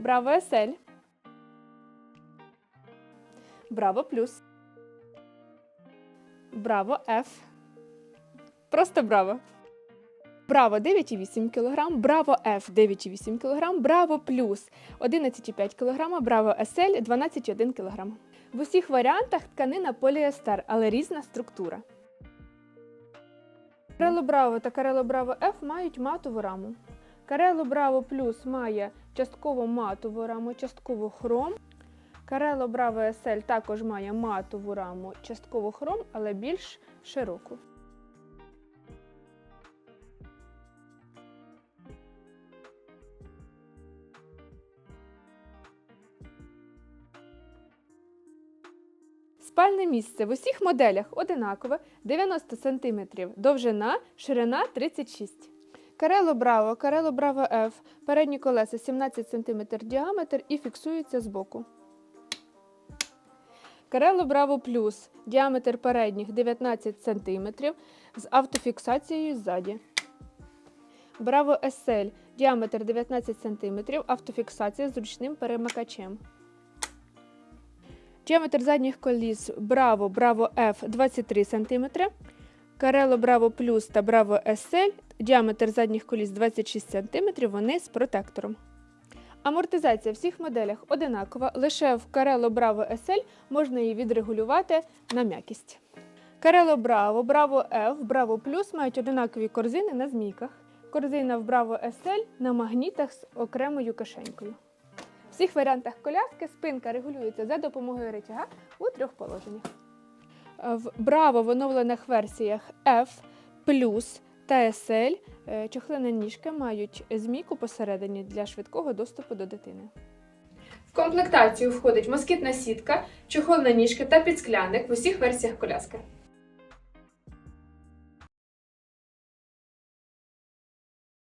Браво SL. Браво плюс. Браво F. Просто браво. Браво 9,8 кг, Браво F 9,8 кг, Браво плюс 11,5 кг, Браво SL 12,1 кг. В усіх варіантах тканина поліестер, але різна структура. Карело Браво та Карело Браво F мають матову раму. Карело Браво Плюс має частково матову раму, частково хром. Карело Браво SL також має матову раму, частково хром, але більш широку. Спальне місце в усіх моделях одинакове 90 см, довжина, ширина 36 Карело Браво, Карело Браво F, передні колеса 17 см діаметр і фіксуються збоку. Карело Браво Плюс, діаметр передніх 19 см з автофіксацією ззаді. Браво SL, діаметр 19 см, автофіксація з ручним перемикачем. Діаметр задніх коліс Браво, Браво F 23 см. Карело Браво Плюс та Браво SL. Діаметр задніх коліс 26 см, вони з протектором. Амортизація в всіх моделях одинакова, лише в Карело Браво SL можна її відрегулювати на м'якість. Карело Браво, Браво F, Браво Плюс мають одинакові корзини на змійках. Корзина в Браво SL на магнітах з окремою кишенькою. В всіх варіантах коляски спинка регулюється за допомогою рычага у трьох положеннях. В Браво в оновлених версіях F та SL е, чохли на ніжки мають змійку посередині для швидкого доступу до дитини. В комплектацію входить москітна сітка, чохол на ніжки та підскляник в усіх версіях коляски.